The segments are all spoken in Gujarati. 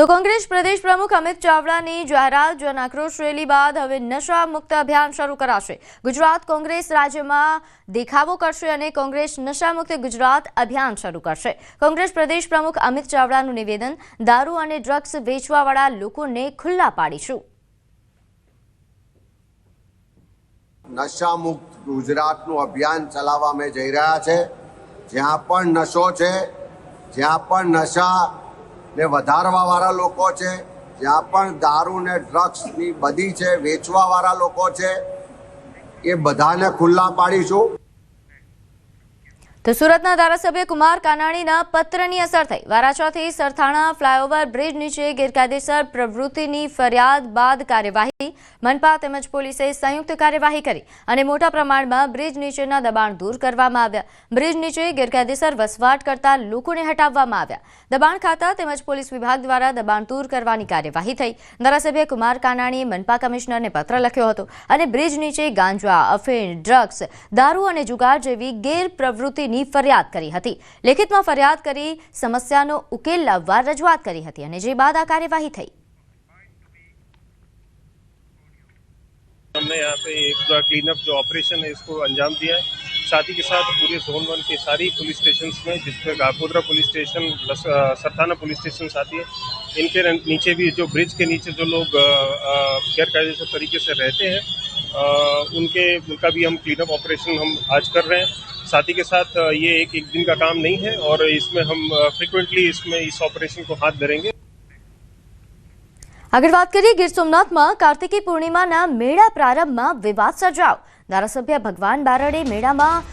તો કોંગ્રેસ પ્રદેશ પ્રમુખ અમિત ચાવડાની જાહેરાત જન આક્રોશ રેલી બાદ હવે નશા મુક્ત અભિયાન શરૂ કરાશે. ગુજરાત કોંગ્રેસ રાજ્યમાં દેખાવો કરશે અને કોંગ્રેસ નશા મુક્ત ગુજરાત અભિયાન શરૂ કરશે. કોંગ્રેસ પ્રદેશ પ્રમુખ અમિત ચાવડાનું નિવેદન, દારૂ અને ડ્રગ્સ વેચવાવાળા લોકોને ખુલ્લા પાડીશું. નશા મુક્ત ગુજરાતનું અભિયાન ચલાવવા અમે જઈ રહ્યા છે. જ્યાં પણ નશો છે, જ્યાં પણ નશા ને વધારવા વાળા લોકો છે, જ્યાં પણ દારૂ ને ડ્રગ્સની બધી છે વેચવા વાળા લોકો છે, એ બધાને ખુલ્લા પાડીશું. તો સુરતના ધારાસભ્ય કુમાર કાનાણીના પત્રની અસર થઈ. વારાછાથી સરથાણા ફ્લાયઓવર બ્રિજ નીચે ગેરકાયદેસર પ્રવૃત્તિની ફરિયાદ બાદ કાર્યવાહી મનપા તેમજ પોલીસે સંયુક્ત કાર્યવાહી કરી અને મોટા પ્રમાણમાં બ્રિજ નીચેના દબાણ દૂર કરવામાં આવ્યા. બ્રિજ નીચે ગેરકાયદેસર વસવાટ કરતા લોકોને હટાવવામાં આવ્યા. દબાણ ખાતા તેમજ પોલીસ વિભાગ દ્વારા દબાણ દૂર કરવાની કાર્યવાહી થઈ. ધારાસભ્ય કુમાર કાનાણીએ મનપા કમિશનરને પત્ર લખ્યો હતો અને બ્રિજ નીચે ગાંજા અફીણ, ડ્રગ્સ, દારૂ અને જુગાર જેવી ગેરપ્રવૃત્તિની ફરિયાદ કરી હતી લેખિતમાં ફરિયાદ કરી સમસ્યાનો ઉકેલ લાવવા રજૂઆત કરી હતી અને જે બાદ આ કાર્યવાહી થઈ हमने यहाँ पे एक पूरा क्लीन अप जो ऑपरेशन है इसको अंजाम दिया है साथ ही के साथ पूरे जोन वन के सारी पुलिस स्टेशन में जिसमें गाकोद्रा पुलिस स्टेशन लस- अ, सरथाना पुलिस स्टेशन आती है इनके रन- नीचे भी जो ब्रिज के नीचे जो लोग गैरकायदेसर तरीके से रहते हैं अ, उनके उनका भी हम क्लीन अप ऑपरेशन हम आज कर रहे हैं साथ ही के साथ अ, ये एक एक दिन का काम नहीं है और इसमें हम फ्रिक्वेंटली इसमें इस ऑपरेशन को हाथ धरेंगे આગળ વાત કરીએ ગીર સોમનાથમાં કાર્તિકી પૂર્ણિમાના મેળા પ્રારંભમાં વિવાદ સર્જાયો ધારાસભ્ય ભગવાન બારડે મેળામાં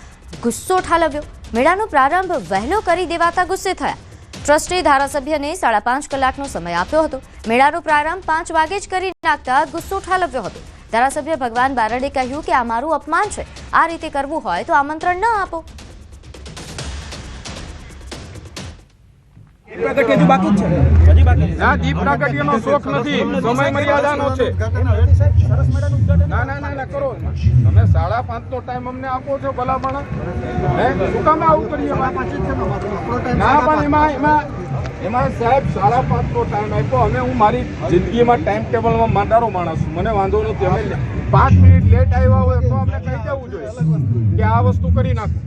ગુસ્સો ઠાલવ્યો મેળાનો પ્રારંભ વહેલો કરી દેવાતા ગુસ્સે થયા ટ્રસ્ટે ધારાસભ્યને સાડા પાંચ કલાકનો સમય આપ્યો હતો મેળાનો પ્રારંભ પાંચ વાગે જ કરી નાખતા ગુસ્સો ઠાલવ્યો હતો ધારાસભ્ય ભગવાન બારડે કહ્યું કે આ મારું અપમાન છે. આ રીતે કરવું હોય તો આમંત્રણ ન આપો. ના દીપ પ્રાગટ્યનો શોખ નથી. સમય મર્યાદાનો છે. ના ના ના ના કરો. તમે સાડા પાંચ નો ટાઈમ અમને આપો છો ભલા હે? શું કામ આવું કરીએ? ના પણ એમાં એમાં એમાં સાહેબ સાડા પાંચ નો ટાઈમ આપ્યો. અમે હું મારી જિંદગીમાં ટાઈમ ટેબલમાં માંડારો માણસ છું. મને વાંધો નથી. અમે પાંચ મિનિટ લેટ આવ્યા હોય તો અમને કહી દેવું જોઈએ કે આ વસ્તુ કરી નાખો.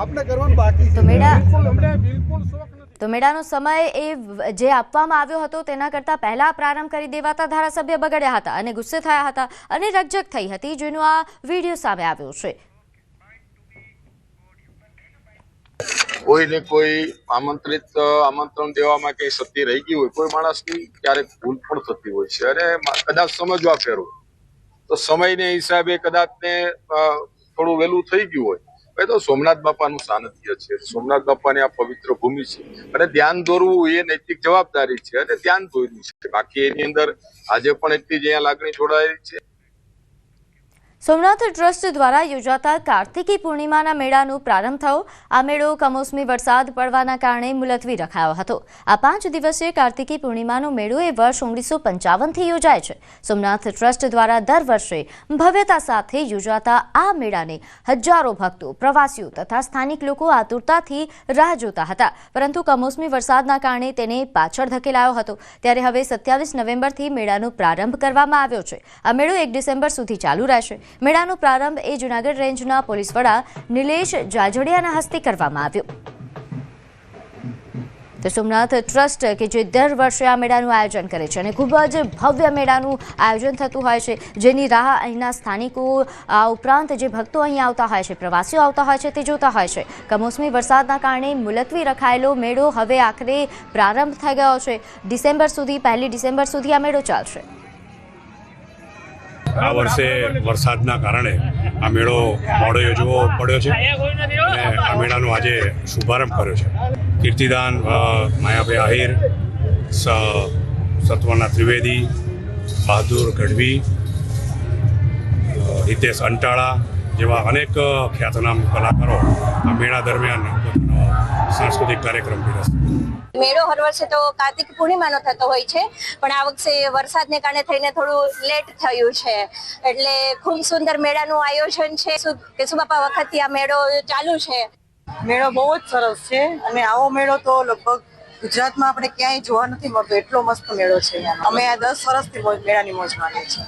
આપણે કરવાનું બાકી છે. બિલકુલ અમને બિલકુલ શોખ તો મેળાનો સમય એ જે આપવામાં આવ્યો હતો તેના કરતાં પહેલાં પ્રારંભ કરી દેવાતા ધારાસભ્ય બગડ્યા હતા અને ગુસ્સે થયા હતા અને રજક થઈ હતી જેનો આ વીડિયો સામે આવ્યો છે. કોઈને કોઈ આમંત્રિત આમંત્રણ દેવામાં કઈ સત્ય રહી ગઈ હોય, કોઈ માણસની ક્યારેક ભૂલ પણ થતી હોય છે. અને કદાચ સમજવા ફેર. હોય તો સમયને હિસાબે કદાચ ને થોડું વહેલું થઈ ગયું હોય. હવે તો સોમનાથ બાપાનું સાનિધ્ય છે. સોમનાથ બાપાની આ પવિત્ર ભૂમિ છે. અને ધ્યાન દોરવું એ નૈતિક જવાબદારી છે અને ધ્યાન દોર્યું છે. બાકી એની અંદર આજે પણ એટલી જ અહીંયા લાગણી જોડાયેલી છે. સોમનાથ ટ્રસ્ટ દ્વારા યોજાતા કાર્તિકી પૂર્ણિમાના મેળાનો પ્રારંભ થયો. આ મેળો કમોસમી વરસાદ પડવાના કારણે મુલતવી રખાયો હતો. આ પાંચ દિવસીય કાર્તિકી પૂર્ણિમાનો મેળો એ વર્ષ ઓગણીસો પંચાવનથી યોજાય છે. સોમનાથ ટ્રસ્ટ દ્વારા દર વર્ષે ભવ્યતા સાથે યોજાતા આ મેળાને હજારો ભક્તો, પ્રવાસીઓ તથા સ્થાનિક લોકો આતુરતાથી રાહ જોતા હતા. પરંતુ કમોસમી વરસાદના કારણે તેને પાછળ ધકેલાયો હતો. ત્યારે હવે સત્યાવીસ નવેમ્બરથી મેળાનો પ્રારંભ કરવામાં આવ્યો છે. આ મેળો એક ડિસેમ્બર સુધી ચાલુ રહેશે. મેળાનો પ્રારંભ એ જૂનાગઢ રેન્જના પોલીસ વડા નિલેશ જાજડિયાના હસ્તે કરવામાં આવ્યો. તો સોમનાથ ટ્રસ્ટ કે જે દર વર્ષે આ મેળાનું આયોજન કરે છે અને ખૂબ જ ભવ્ય મેળાનું આયોજન થતું હોય છે, જેની રાહ અહીંના સ્થાનિકો આ ઉપરાંત જે ભક્તો અહીં આવતા હોય છે, પ્રવાસીઓ આવતા હોય છે તે જોતા હોય છે. કમોસમી વરસાદના કારણે મુલતવી રખાયેલો મેળો હવે આખરે પ્રારંભ થઈ ગયો છે. ડિસેમ્બર સુધી, પહેલી ડિસેમ્બર સુધી આ મેળો ચાલશે. આ વર્ષે વરસાદના કારણે આ મેળો મોડો યોજવો પડ્યો છે અને આ મેળાનો આજે શુભારંભ કર્યો છે. કીર્તિદાન માયાભાઈ આહિર સત્વના ત્રિવેદી, બહાદુર ગઢવી હિતેશ અંટાળા જેવા અનેક ખ્યાતનામ કલાકારો આ મેળા દરમિયાન પોતાનો સાંસ્કૃતિક કાર્યક્રમ પીરસશે મેળો હર વર્ષે તો કાર્તિક પૂર્ણિમાનો થતો હોય છે પણ આ વખતે વરસાદને કારણે થઈને થોડું લેટ થયું છે. એટલે ખૂબ સુંદર મેળાનું આયોજન છે. સુ- કેશુબાપા વખતથી આ મેળો ચાલુ છે? મેળો બહુ જ સરસ છે અને આવો મેળો તો લગભગ ગુજરાતમાં આપણે ક્યાંય જોવા નથી મળતો. એટલો મસ્ત મેળો છે અમે આ દસ વર્ષથી મેળાની મોજ માણીએ છીએ.